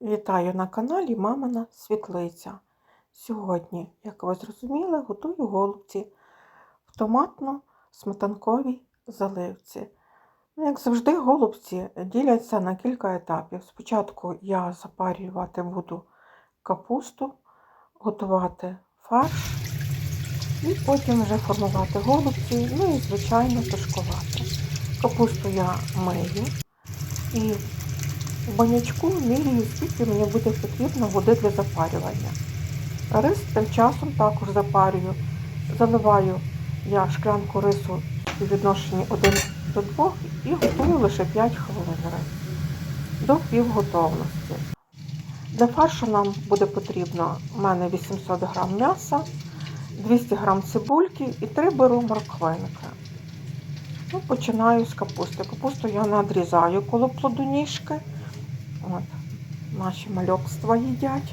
Вітаю на каналі Мамина Світлиця. Сьогодні, як ви зрозуміли, готую голубці в томатно-сметанковій заливці. Ну, Як завжди, голубці діляться на кілька етапів. Спочатку я запарювати буду капусту, готувати фарш і потім вже формувати голубці, ну і, звичайно, тушкувати. Капусту я мию і в банячку міряю, скільки мені буде потрібно води для запарювання. Рис тим часом також запарюю. Заливаю я шклянку рису у відношенні 1 до 2 і готую лише 5 хвилин рис до півготовності. Для фаршу нам буде потрібно у мене 800 г м'яса, 200 г цибульки і 3 беру морквинки. Ну, починаю з капусти. Капусту я надрізаю коло плодоніжки. От, наші мальокства їдять.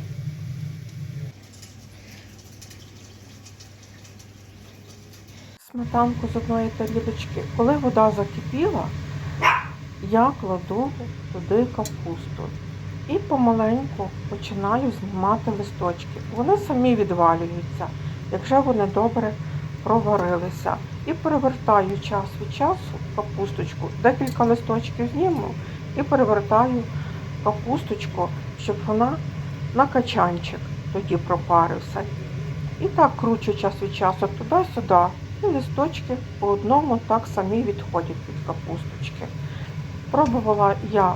Сметанку з одної тарілочки. Коли вода закипіла, я кладу туди капусту і помаленьку починаю знімати листочки. Вони самі відвалюються, якщо вони добре проварилися. І перевертаю час від часу капусточку, декілька листочків зніму і перевертаю капусточку, щоб вона на качанчик тоді пропарився. І так кручу час від часу туди-сюди. І листочки по одному так самі відходять від капусточки. Пробувала я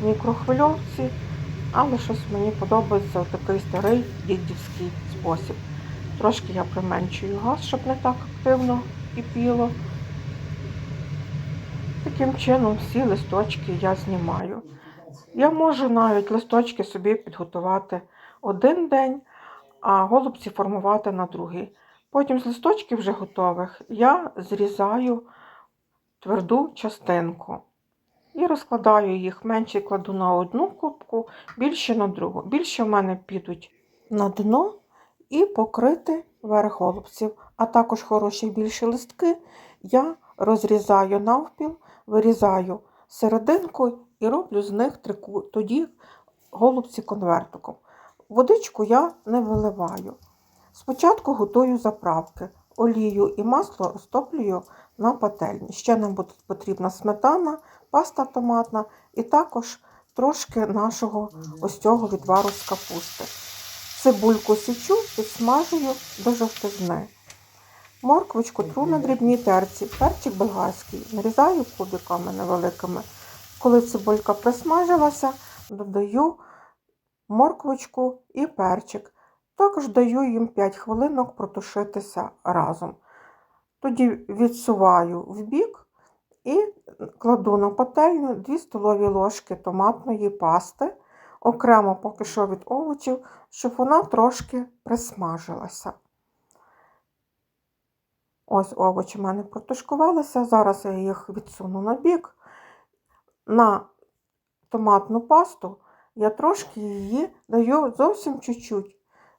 в мікрохвильовці, але щось мені подобається такий старий дідівський спосіб. Трошки я применшую газ, щоб не так активно кипіло. Таким чином всі листочки я знімаю. Я можу навіть листочки собі підготувати один день, а голубці формувати на другий. Потім з листочків вже готових я зрізаю тверду частинку і розкладаю їх. Менше кладу на одну кубку, більше на другу. Більше в мене підуть на дно і покрити верх голубців. А також хороші більші листки я розрізаю навпіл, вирізаю серединку і роблю з них трику, тоді голубці конвертиком. Водичку я не виливаю. Спочатку готую заправки. Олію і масло розтоплюю на пательні. Ще нам буде потрібна сметана, паста томатна і також трошки нашого ось цього відвару з капусти. Цибульку січу, підсмажую до жовтизни. Морквочку тру на дрібній терці, перчик болгарський, нарізаю кубиками невеликими. Коли цибулька присмажилася, додаю морквочку і перчик. Також даю їм 5 хвилинок протушитися разом. Тоді відсуваю в бік і кладу на пательню 2 столові ложки томатної пасти, окремо поки що від овочів, щоб вона трошки присмажилася. Ось овочі в мене протушкувалися. Зараз я їх відсуну на бік. На томатну пасту я трошки її даю зовсім чуть-чуть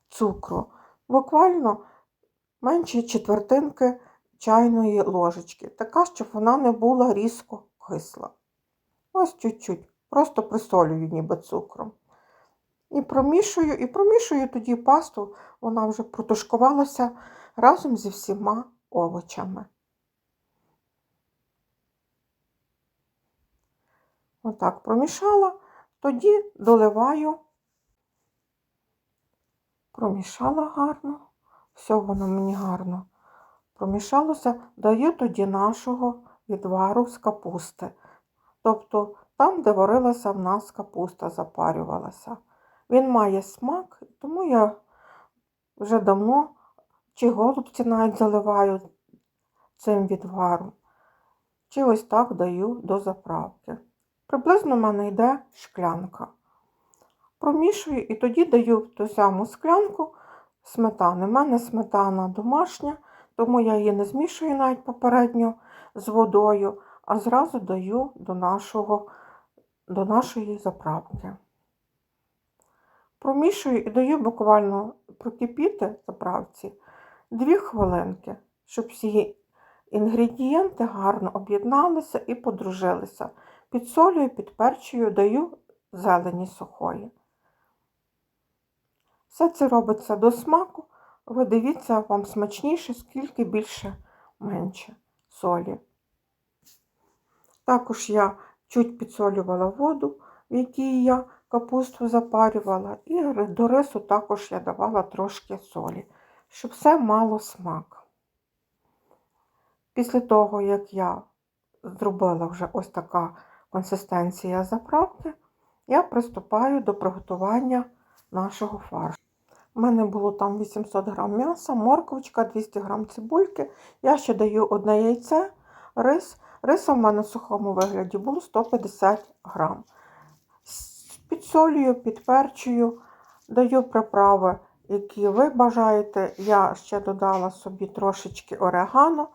цукру, буквально менше четвертинки чайної ложечки, така, щоб вона не була різко кисла. Ось чуть-чуть, просто присолюю ніби цукром. І промішую, і промішую тоді пасту, вона вже протушкувалася разом зі всіма овочами. Отак промішала, тоді доливаю промішала гарно, все воно мені гарно промішалося, даю тоді нашого відвару з капусти. Тобто там, де варилася в нас капуста, запарювалася. Він має смак, тому я вже давно чи голубці навіть заливаю цим відваром, чи ось так даю до заправки. Приблизно в мене йде шклянка промішую і тоді даю в ту саму склянку сметани. У мене сметана домашня, тому я її не змішую навіть попередньо з водою, а зразу даю до, нашого, до нашої заправки. Промішую і даю буквально прокипіти заправці 2 хвилинки, щоб всі інгредієнти гарно об'єдналися і подружилися. Підсолюю, підперчую, даю зелені сухої. Все це робиться до смаку. Ви дивіться, вам смачніше, скільки більше, менше солі. Також я чуть підсолювала воду, в якій я капусту запарювала, і до рису також я давала трошки солі, щоб все мало смак. Після того, як я зробила вже ось така консистенція заправки, я приступаю до приготування нашого фаршу. У мене було там 800 г м'яса, морковочка, 200 г цибульки. Я ще даю одне яйце, рис. Риса в мене в сухому вигляді було 150 г. Підсолюю, підперчую, даю приправи, які ви бажаєте. Я ще додала собі трошечки орегано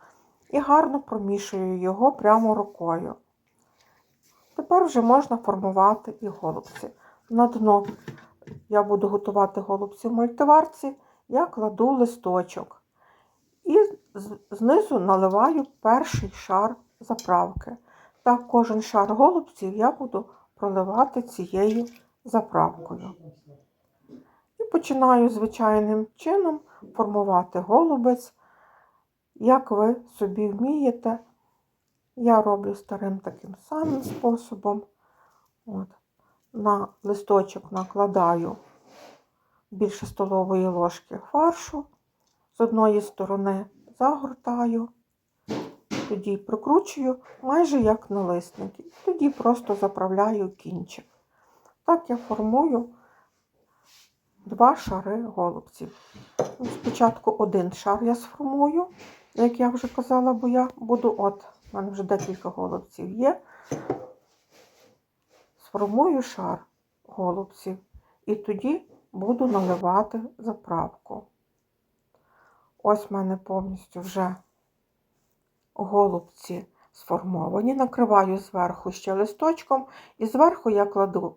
і гарно промішую його прямо рукою. Тепер вже можна формувати і голубці. На дно я буду готувати голубці в мультиварці, я кладу листочок і знизу наливаю перший шар заправки. Так, кожен шар голубців я буду проливати цією заправкою. І починаю звичайним чином формувати голубець, як ви собі вмієте. Я роблю старим таким самим способом. От. На листочок накладаю більше столової ложки фаршу. З одної сторони загортаю, тоді прикручую майже як налисники. Тоді просто заправляю кінчик. Так я формую два шари голубців. Спочатку один шар я сформую, як я вже казала, бо я буду от, у мене вже декілька голубців є. Сформую шар голубців і тоді буду наливати заправку. Ось в мене повністю вже голубці сформовані. Накриваю зверху ще листочком, і зверху я кладу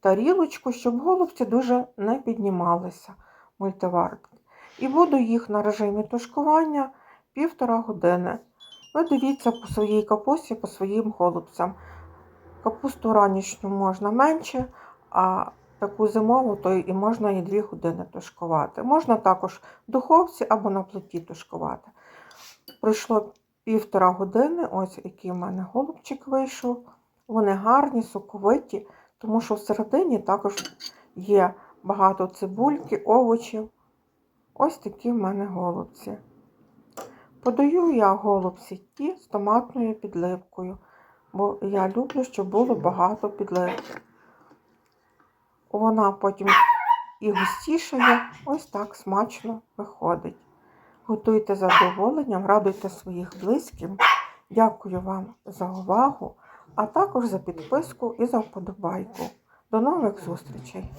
тарілочку, щоб голубці дуже не піднімалися мультиварки. І буду їх на режимі тушкування півтора години. Ви дивіться по своїй капусті, по своїм голубцям. Капусту ранішню можна менше, а таку зимову то і можна і 2 години тушкувати. Можна також в духовці або на плиті тушкувати. Пройшло півтора години, ось який в мене голубчик вийшов. Вони гарні, соковиті, тому що всередині також є багато цибульки, овочів. Ось такі в мене голубці. Подаю я голубці ті з томатною підливкою, бо я люблю, щоб було багато підливки. Вона потім і густішає, ось так смачно виходить. Готуйте з задоволенням, радуйте своїх близьких. Дякую вам за увагу, а також за підписку і за вподобайку. До нових зустрічей!